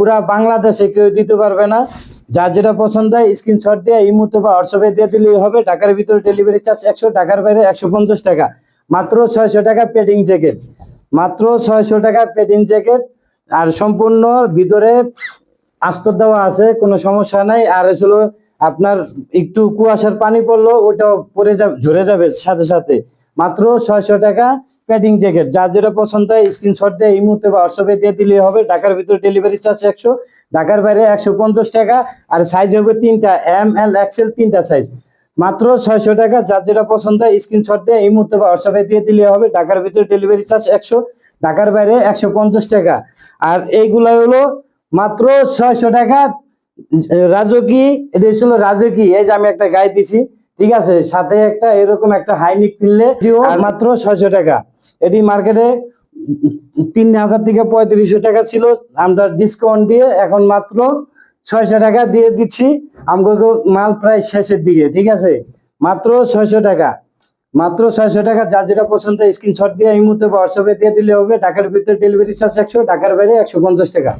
পুরা বাংলাদেশে কেউ দিতে পারবে না। যার যেটা পছন্দ হয় স্ক্রিনশট দিয়ে, এই মুহূর্তে বা হোয়াটসঅ্যাপে দিয়ে দিলেই হবে। ঢাকার ভিতরে ডেলিভারি চার্জ একশো টাকার বাইরে একশো পঞ্চাশ টাকা। মাত্র ছয়শো টাকা পেডিং জ্যাকেট মাত্র ছয়শো টাকা পেডিং জ্যাকেট আর সম্পূর্ণ ভিতরে আস্তর দেওয়া আছে, কোনো সমস্যা নাই। আর আসলে আপনার একটু কুয়াশার পানি পড়ল, ওটাও পরে যাবে, ঝরে যাবে সাথে সাথে। মাত্র ছয়শো টাকা প্যাডিং জ্যাকেট। যার যেটা পছন্দ হয় স্ক্রিনশট দিয়ে এই মুহূর্তে হোয়াটসঅ্যাপে দিয়ে দিলে হবে। ঢাকার ভিতরে ডেলিভারি চার্জ একশো ঢাকার বাইরে একশো পঞ্চাশ টাকা আর সাইজ হবে তিনটা এম এল এক্সেল তিনটা সাইজ মাত্র ছয়শো টাকা যার যেটা পছন্দ হয় স্ক্রিনশট দিয়ে এই মুহূর্তে হোয়াটসঅ্যাপে দিয়ে দিলে হবে। ঢাকার ভিতরে ডেলিভারি চার্জ একশো ঢাকার বাইরে একশো পঞ্চাশ টাকা। আর এইগুলা হলো মাত্র ছয়শো টাকা। রাজকি এটা ছিল রাজকি এই যে আমি একটা গায়ে দিছি ঠিক আছে? সাথে একটা এরকম একটা হাইনিক কিনলে মাত্র ছয়শো টাকা। এটি মার্কেটে তিন হাজার থেকে পঁয়ত্রিশশো টাকা ছিল। আমরা ডিসকাউন্ট দিয়ে এখন মাত্র ছয়শো টাকা দিয়ে দিচ্ছি। আমাকে মাল প্রায় শেষের দিকে, ঠিক আছে? মাত্র ছয়শো টাকা। মাত্র ছয়শো টাকা, যার যেটা পছন্দ স্ক্রিনশট দিয়ে এই মুহূর্তে হোয়াটসঅ্যাপে দিয়ে দিলে হবে। ঢাকার ভিতরে ডেলিভারি চার্জ একশো, ঢাকার বাইরে একশো পঞ্চাশ টাকা।